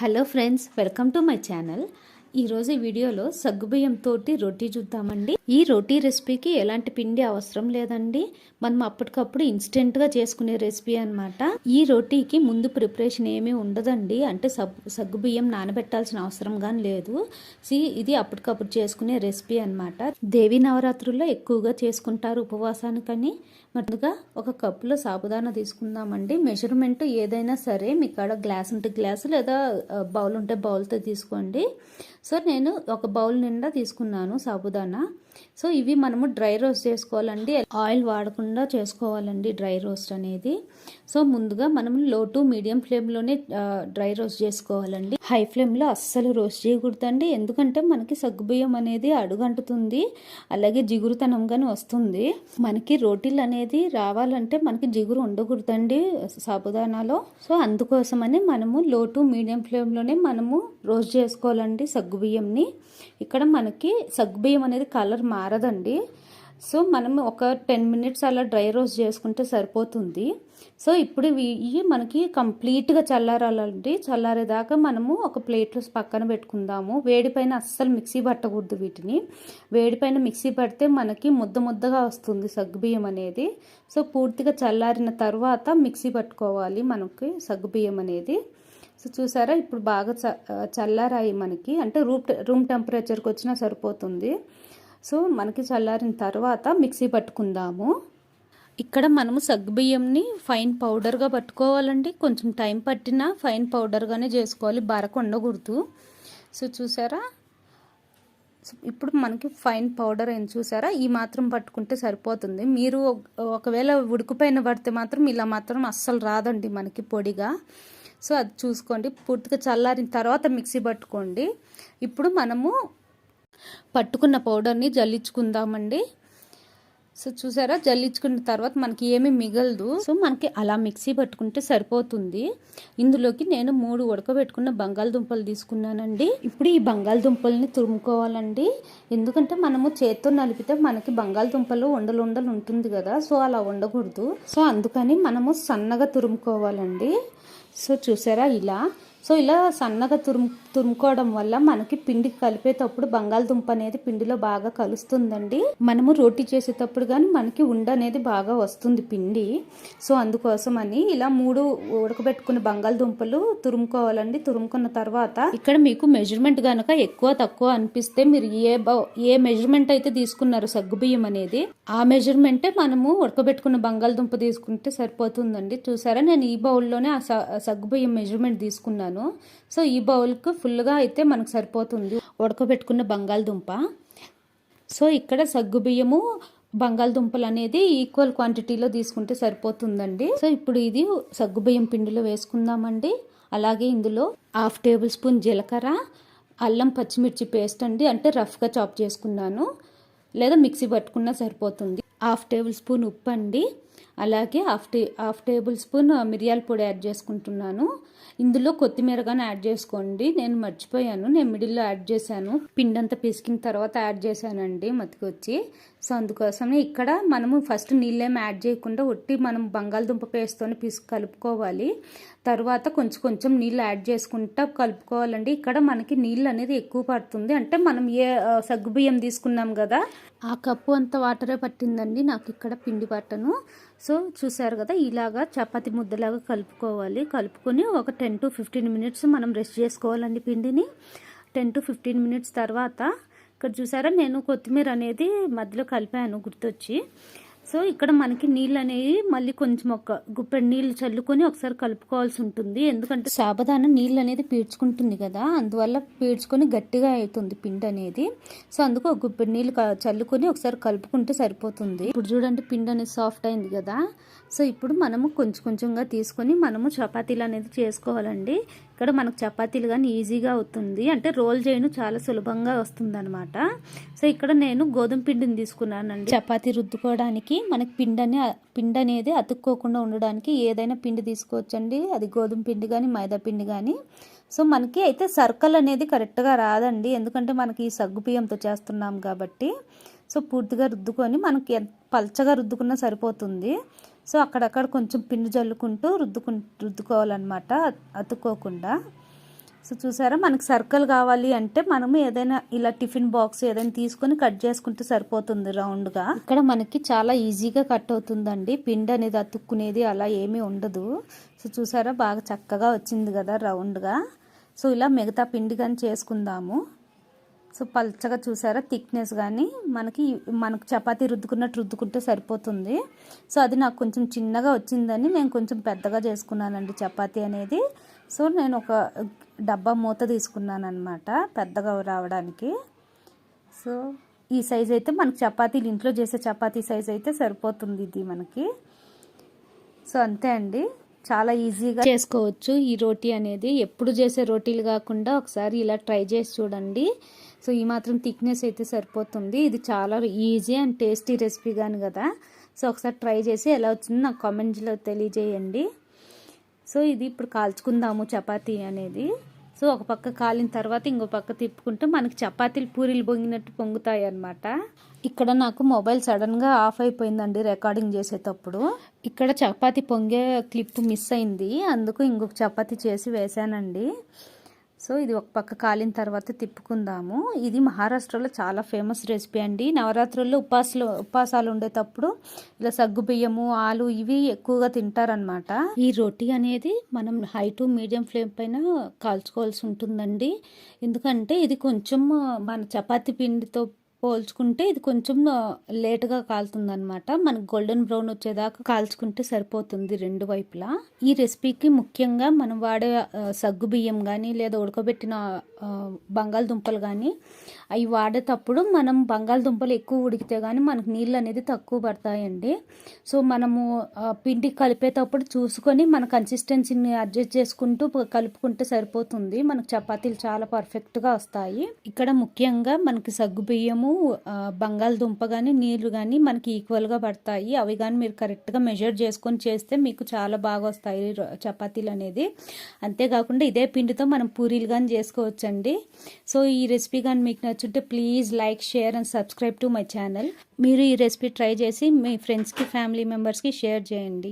Hello friends welcome to my channel. ఈరోజు వీడియోలో సగ్గుబియ్యంతో రొటీ చూద్దామండి. ఈ రొటీ రెసిపీకి ఎలాంటి పిండి అవసరం లేదండి. మనం అప్పటికప్పుడు ఇన్స్టెంట్గా చేసుకునే రెసిపీ అనమాట ఈ రొటీకి ముందు ప్రిపరేషన్ ఏమీ ఉండదండి. అంటే సగ్గుబియ్యం నానబెట్టాల్సిన అవసరం కానీ లేదు. సి ఇది అప్పటికప్పుడు చేసుకునే రెసిపీ అన్నమాట. దేవి నవరాత్రుల్లో ఎక్కువగా చేసుకుంటారు ఉపవాసానికని. ముందుగా ఒక కప్పులో సాబుదానా తీసుకుందామండి. మెజర్మెంట్ ఏదైనా సరే మీ కాడ గ్లాస్ ఉంటే గ్లాస్ లేదా బౌల్ ఉంటే బౌల్తో తీసుకోండి. సో నేను ఒక బౌల్ నిండా తీసుకున్నాను సాబుదానా. సో ఇవి మనము డ్రై రోస్ట్ చేసుకోవాలండి. ఆయిల్ వాడకుండా చేసుకోవాలండి డ్రై రోస్ట్ అనేది. సో ముందుగా మనం లో టు మీడియం ఫ్లేమ్లోనే డ్రై రోస్ట్ చేసుకోవాలండి. హై ఫ్లేమ్లో అస్సలు రోస్ట్ చేయకూడదండి. ఎందుకంటే మనకి సగ్గుబియ్యం అనేది అడుగంటుతుంది. అలాగే జిగురుతనంగానే వస్తుంది. మనకి రోటీలు అనేది రావాలంటే మనకి జిగురు ఉండకూడదండి సాబుదానాలో. సో అందుకోసమని మనము లో టు మీడియం ఫ్లేమ్లోనే మనము రోస్ట్ చేసుకోవాలండి సగ్గుబియ్యంని. ఇక్కడ మనకి సగ్గుబియ్యం అనేది కలర్ మారదండి. సో మనం ఒక టెన్ మినిట్స్ అలా డ్రై రోస్ట్ చేసుకుంటే సరిపోతుంది. సో ఇప్పుడు ఇవి మనకి కంప్లీట్గా చల్లారాలండి. చల్లారేదాకా మనము ఒక ప్లేట్లో పక్కన పెట్టుకుందాము. వేడిపైన అస్సలు మిక్సీ పట్టకూడదు వీటిని. వేడిపైన మిక్సీ పడితే మనకి ముద్ద ముద్దగా వస్తుంది సగ్గుబియ్యం అనేది. సో పూర్తిగా చల్లారిన తర్వాత మిక్సీ పట్టుకోవాలి మనకి సగ్గుబియ్యం అనేది. సో చూసారా? ఇప్పుడు బాగా చ చల్లారాయి మనకి. అంటే రూమ్ రూమ్ టెంపరేచర్కి వచ్చినా సరిపోతుంది. సో మనకి చల్లారిన తర్వాత మిక్సీ పట్టుకుందాము. ఇక్కడ మనము సగ్గుబియ్యంని ఫైన్ పౌడర్గా పట్టుకోవాలండి. కొంచెం టైం పట్టినా ఫైన్ పౌడర్గానే చేసుకోవాలి. బరకు ఉండకూడదు. సో చూసారా? ఇప్పుడు మనకి ఫైన్ పౌడర్ అని చూసారా? ఈ మాత్రం పట్టుకుంటే సరిపోతుంది. మీరు ఒకవేళ ఉడికిపోయిన పడితే మాత్రం ఇలా మాత్రం అస్సలు రాదండి మనకి పొడిగా. సో అది చూసుకోండి. పూర్తిగా చల్లారిన తర్వాత మిక్సీ పట్టుకోండి. ఇప్పుడు మనము పట్టుకున్న పౌడర్ని జల్లించుకుందామండి. సో చూసారా జల్లించుకున్న తర్వాత మనకి ఏమీ మిగలదు. సో మనకి అలా మిక్సీ పట్టుకుంటే సరిపోతుంది. ఇందులోకి నేను మూడు ఉడకబెట్టుకున్న బంగాళదుంపలు తీసుకున్నానండి. ఇప్పుడు ఈ బంగాళదుంపల్ని తురుముకోవాలండి. ఎందుకంటే మనము చేత్తో నలిపితే మనకి బంగాళదుంపలు ఉండలు ఉండలు ఉంటుంది కదా సో అలా ఉండకూడదు. సో అందుకని మనము సన్నగా తురుముకోవాలండి. సో చూసారా ఇలా. సో ఇలా సన్నగా తురుము తురుముకోవడం వల్ల మనకి పిండి కలిపేటప్పుడు బంగాళదుంప అనేది పిండిలో బాగా కలుస్తుందండి. మనము రోటీ చేసేటప్పుడు కానీ మనకి ఉండ అనేది బాగా వస్తుంది పిండి. సో అందుకోసం అని ఇలా మూడు ఉడకబెట్టుకున్న బంగాళదుంపలు తురుముకోవాలండి. తురుముకున్న తర్వాత ఇక్కడ మీకు మెజర్మెంట్ కనుక ఎక్కువ తక్కువ అనిపిస్తే మీరు ఏ ఏ మెజర్మెంట్ అయితే తీసుకున్నారు సగ్గుబియ్యం అనేది ఆ మెజర్మెంటే మనము ఉడకబెట్టుకున్న బంగాళదుంప తీసుకుంటే సరిపోతుందండి. చూసారా? నేను ఈ బౌల్లోనే ఆ సగ్గుబియ్యం మెజర్మెంట్ తీసుకున్నాను. సో ఈ బౌల్కు ఫుల్గా అయితే మనకు సరిపోతుంది. ఉడకబెట్టుకున్న బంగాళదుంప. సో ఇక్కడ సగ్గుబియ్యము బంగాళదుంపలు అనేది ఈక్వల్ క్వాంటిటీలో తీసుకుంటే సరిపోతుందండి. సో ఇప్పుడు ఇది సగ్గుబియ్యం పిండిలో వేసుకుందామండి. అలాగే ఇందులో హాఫ్ టేబుల్ స్పూన్ జీలకర్ర అల్లం పచ్చిమిర్చి పేస్ట్ అండి. అంటే రఫ్గా చాప్ చేసుకున్నాను. లేదా మిక్సీ పట్టుకున్నా సరిపోతుంది. హాఫ్ టేబుల్ స్పూన్ ఉప్పు అండి అలాగే హాఫ్ టే హాఫ్ టేబుల్ స్పూన్ మిరియాల పొడి యాడ్ చేసుకుంటున్నాను. ఇందులో కొత్తిమీర కానీ యాడ్ చేసుకోండి. నేను మర్చిపోయాను. నేను మిడిల్లో యాడ్ చేశాను. పిండి అంతా పిసికిన తర్వాత యాడ్ చేశానండి మతికొచ్చి. సో అందుకోసమే ఇక్కడ మనము ఫస్ట్ నీళ్ళేమి యాడ్ చేయకుండా ఒట్టి మనం బంగాళదుంప పేస్ట్తో పిసి కలుపుకోవాలి. తర్వాత కొంచెం కొంచెం నీళ్ళు యాడ్ చేసుకుంటా కలుపుకోవాలండి. ఇక్కడ మనకి నీళ్ళు అనేది ఎక్కువ పడుతుంది. అంటే మనం ఏ సగ్గుబియ్యం తీసుకున్నాం కదా ఆ కప్పు అంత వాటరే పట్టిందండి నాకు ఇక్కడ పిండి పట్టను సో చూసారు కదా ఇలాగా చపాతి ముద్దలాగా కలుపుకోవాలి. కలుపుకొని ఒక టెన్ టు ఫిఫ్టీన్ మినిట్స్ మనం రెస్ట్ చేసుకోవాలండి పిండిని. టెన్ టు ఫిఫ్టీన్ మినిట్స్ తర్వాత ఇక్కడ చూసారా నేను కొత్తిమీర అనేది మధ్యలో కలిపాను గుర్తొచ్చి. సో ఇక్కడ మనకి నీళ్ళు అనేవి మళ్ళీ కొంచెం ఒక గుప్పెడు నీళ్ళు చల్లుకొని ఒకసారి కలుపుకోవాల్సి ఉంటుంది. ఎందుకంటే సాబదాన నీళ్ళు అనేది పీడ్చుకుంటుంది కదా అందువల్ల పీడ్చుకొని గట్టిగా అవుతుంది పిండి అనేది. సో అందుకు ఒక గుప్పెడు నీళ్ళు చల్లుకొని ఒకసారి కలుపుకుంటే సరిపోతుంది. ఇప్పుడు చూడండి పిండి అనేది సాఫ్ట్ అయింది కదా. సో ఇప్పుడు మనము కొంచెం కొంచెంగా తీసుకొని మనము చపాతీలు అనేది చేసుకోవాలండి. ఇక్కడ మనకు చపాతీలు కానీ ఈజీగా అవుతుంది. అంటే రోల్ చేయడం చాలా సులభంగా వస్తుంది అనమాట సో ఇక్కడ నేను గోధుమ పిండిని తీసుకున్నానండి. చపాతీ రుద్దుకోవడానికి మనకి పిండి అని పిండి అనేది అతుక్కోకుండా ఉండడానికి ఏదైనా పిండి తీసుకోవచ్చండి. అది గోధుమ పిండి కానీ మైదా పిండి కానీ. సో మనకి అయితే సర్కల్ అనేది కరెక్ట్గా రాదండి. ఎందుకంటే మనకి ఈ సగ్గు బియ్యంతో చేస్తున్నాం కాబట్టి. సో పూర్తిగా రుద్దుకొని మనకి పల్చగా రుద్దుకున్నా సరిపోతుంది. సో అక్కడక్కడ కొంచెం పిండి జల్లుకుంటూ రుద్దుకు రుద్దుకోవాలన్నమాట అతుక్కోకుండా. సో చూసారా మనకి సర్కిల్ కావాలి అంటే మనము ఏదైనా ఇలా టిఫిన్ బాక్స్ ఏదైనా తీసుకొని కట్ చేసుకుంటే సరిపోతుంది రౌండ్గా. ఇక్కడ మనకి చాలా ఈజీగా కట్ అవుతుందండి. పిండి అనేది అతుక్కునేది అలా ఏమీ ఉండదు. సో చూసారా బాగా చక్కగా వచ్చింది కదా రౌండ్గా. సో ఇలా మిగతా పిండి కానీ చేసుకుందాము. సో పల్చగా చూసారా? థిక్నెస్ కానీ మనకి మనకు చపాతీ రుద్దుకున్నట్టు రుద్దుకుంటే సరిపోతుంది. సో అది నాకు కొంచెం చిన్నగా వచ్చిందని నేను కొంచెం పెద్దగా చేసుకున్నానండి చపాతీ అనేది. సో నేను ఒక డబ్బా మూత తీసుకున్నాను అనమాట పెద్దగా రావడానికి. సో ఈ సైజ్ అయితే మనకు చపాతీలు ఇంట్లో చేసే చపాతీ సైజ్ అయితే సరిపోతుంది ఇది మనకి. సో అంతే అండి. చాలా ఈజీగా చేసుకోవచ్చు. ఈ రోటీ అనేది ఎప్పుడు చేసే రోటీలు కాకుండా ఒకసారి ఇలా ట్రై చేసి చూడండి. సో ఈ మాత్రం థిక్నెస్ అయితే సరిపోతుంది. ఇది చాలా ఈజీ అండ్ టేస్టీ రెసిపీ కానీ కదా. సో ఒకసారి ట్రై చేసి ఎలా వచ్చిందో నాకు కామెంట్స్లో తెలియజేయండి. సో ఇది ఇప్పుడు కాల్చుకుందాము చపాతీ అనేది. సో ఒక పక్క కాలిన తర్వాత ఇంకో పక్క తిప్పుకుంటే మనకి చపాతీలు పూరీలు పొంగినట్టు పొంగుతాయి అనమాట ఇక్కడ నాకు మొబైల్ సడన్గా ఆఫ్ అయిపోయిందండి రికార్డింగ్ చేసేటప్పుడు. ఇక్కడ చపాతీ పొంగే క్లిప్ మిస్ అయింది. అందుకు ఇంకొక చపాతీ చేసి వేసానండి సో ఇది ఒక పక్క కాలిన తర్వాత తిప్పుకుందాము. ఇది మహారాష్ట్రలో చాలా ఫేమస్ రెసిపీ అండి. నవరాత్రుల్లో ఉపాసాలు ఉపాసాలు ఉండేటప్పుడు ఇలా సగ్గు బియ్యము ఆలు ఇవి ఎక్కువగా తింటారనమాట ఈ రోటీ అనేది మనం హై టు మీడియం ఫ్లేమ్ పైన కాల్చుకోవాల్సి ఉంటుందండి. ఎందుకంటే ఇది కొంచెం మన చపాతి పిండితో పోల్చుకుంటే ఇది కొంచెం లేట్గా కాలుతుంది అనమాట మనకు గోల్డెన్ బ్రౌన్ వచ్చేదాకా కాల్చుకుంటే సరిపోతుంది రెండు వైపులా. ఈ రెసిపీకి ముఖ్యంగా మనం వాడే సగ్గు బియ్యం కానీ లేదా ఉడకబెట్టిన బంగాళదుంపలు కానీ అవి వాడేటప్పుడు మనం బంగాళదుంపలు ఎక్కువ ఉడికితే కానీ మనకు నీళ్ళు అనేది తక్కువ పడతాయండి. సో మనము పిండి కలిపేటప్పుడు చూసుకొని మన కన్సిస్టెన్సీని అడ్జస్ట్ చేసుకుంటూ కలుపుకుంటే సరిపోతుంది. మనకు చపాతీలు చాలా పర్ఫెక్ట్గా వస్తాయి. ఇక్కడ ముఖ్యంగా మనకి సగ్గు బియ్యము బంగాళదుంప కానీ నీళ్ళు కానీ మనకి ఈక్వల్గా పడతాయి. అవి కానీ మీరు కరెక్ట్గా మెజర్ చేసుకొని చేస్తే మీకు చాలా బాగా వస్తాయి చపాతీలు అనేది. అంతేకాకుండా ఇదే పిండితో మనం పూరీలు కానీ చేసుకోవచ్చండి. సో ఈ రెసిపీ కానీ మీకు నచ్చుంటే please like share and subscribe to my channel మీరు ఈ రెసిపీ ట్రై చేసి మీ ఫ్రెండ్స్కి ఫ్యామిలీ మెంబర్స్కి షేర్ చేయండి.